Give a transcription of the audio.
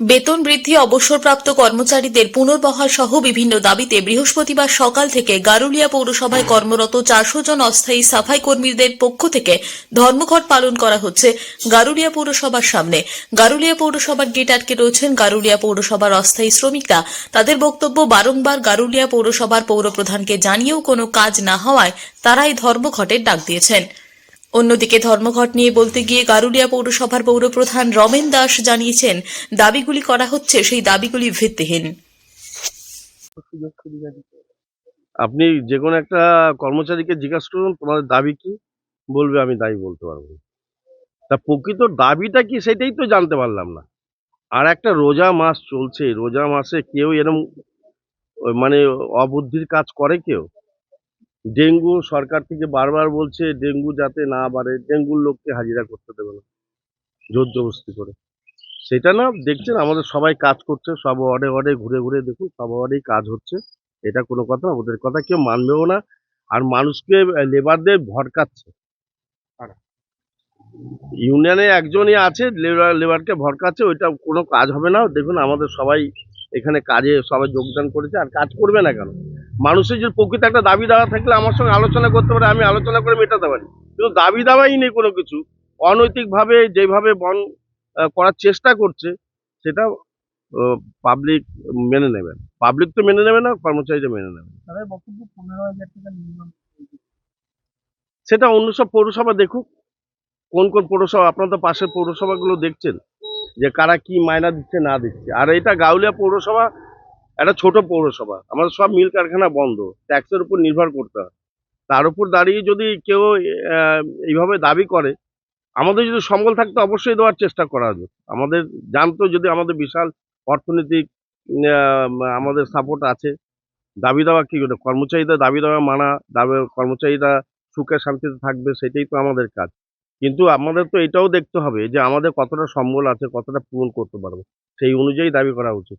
বেতন বৃদ্ধি, অবসরপ্রাপ্ত কর্মচারীদের পুনর্বহাল সহ বিভিন্ন দাবিতে বৃহস্পতিবার সকাল থেকে গারুলিয়া পৌরসভায় কর্মরত চারশো জন অস্থায়ী সাফাই কর্মীদের পক্ষ থেকে ধর্মঘট পালন করা হচ্ছে গারুলিয়া পৌরসভার সামনে। গারুলিয়া পৌরসভার গেট আটকে রয়েছেন গারুলিয়া পৌরসভার অস্থায়ী শ্রমিকরা। তাদের বক্তব্য বারংবার গারুলিয়া পৌরসভার পৌরপ্রধানকে জানিয়েও কোনো কাজ না হওয়ায় তারাই ধর্মঘটের ডাক দিয়েছেন। অন্যদিকে ধর্মঘট নিয়ে বলতে গিয়ে গারুলিয়া পৌরসভার পৌরপ্রধান রমেন দাস জানিয়েছেন, দাবিগুলি করা হচ্ছে সেই দাবিগুলি ভিত্তিহীন। আপনি যে কোনো একটা কর্মচারীকে জিজ্ঞাসা করুন তোমাদের দাবি কি? বলবে, আমি দাবি বলতে পারব তা প্রকৃত দাবিটা কি সেটাই তো জানতে পারলাম না। আর একটা রোজা মাস চলছে, রোজা মাসে কেউ এরম মানে অবুদ্ধির কাজ করে কেউ? ডেঙ্গু সরকার থেকে বারবার বলছে ডেঙ্গু যাতে না বাড়ে, ডেঙ্গুর লোককে হাজিরা করতে দেবে না, জোর জবস্তি করে। সেটা না, দেখছেন আমাদের সবাই কাজ করছে, সব ওয়ার্ডে ওয়ার্ডে ঘুরে ঘুরে দেখুন, সব ওয়ার্ডেই কাজ হচ্ছে। এটা কোনো কথা ওদের কথা কেউ মানবেও না, আর মানুষকে লেবারদের ভড়কাচ্ছে ইউনিয়নে একজনই আছে, লেবার, লেবারকে ভড়কাচ্ছে ওইটা কোনো কাজ হবে না। দেখুন আমাদের সবাই এখানে কাজে সবাই যোগদান করেছে, আর কাজ করবে না কেন? মানুষের যে প্রকৃত একটা দাবি দাওয়া থাকলে আমার সঙ্গে আলোচনা করতে পারে আমি আলোচনা করে মেটাতে পারি। কিন্তু দাবি দাওয়াই নেই কোনো কিছু। অনৈতিকভাবে যেভাবে বন করার চেষ্টা করছে সেটা পাবলিক মেনে নেবে পাবলিক তো মেনে নেবে না কর্মচারীরা মেনে নেবে সেটা অন্য সব পৌরসভা দেখুক। কোন কোন পৌরসভা আপনার তো পাশের পৌরসভাগুলো দেখছেন যে কারা কি মায়না দিচ্ছে না দিচ্ছে। আর এটা গাউলিয়া পৌরসভা একটা ছোট পৌরসভা। আমাদের সব মিল কারখানা বন্ধ। ট্যাক্সের উপর নির্ভর করতে হয়। তার উপর দাঁড়িয়ে যদি কেউ এইভাবে দাবি করে, আমাদের যদি সম্বল থাকতো অবশ্যই দেওয়ার চেষ্টা করা যেত আমাদের জানতো যদি আমাদের বিশাল অর্থনৈতিক আমাদের সাপোর্ট আছে, দাবি দেওয়া কি করে? কর্মচারীদের দাবি দেওয়া মানা, দাবি, কর্মচারীরা সুখে শান্তিতে থাকবে, সেটাই তো আমাদের কাজ। কিন্তু আমাদের তো এটাও দেখতে হবে যে আমাদের কতটা সম্বল আছে, কতটা পূরণ করতে পারব, সেই অনুযায়ী দাবি করা উচিত।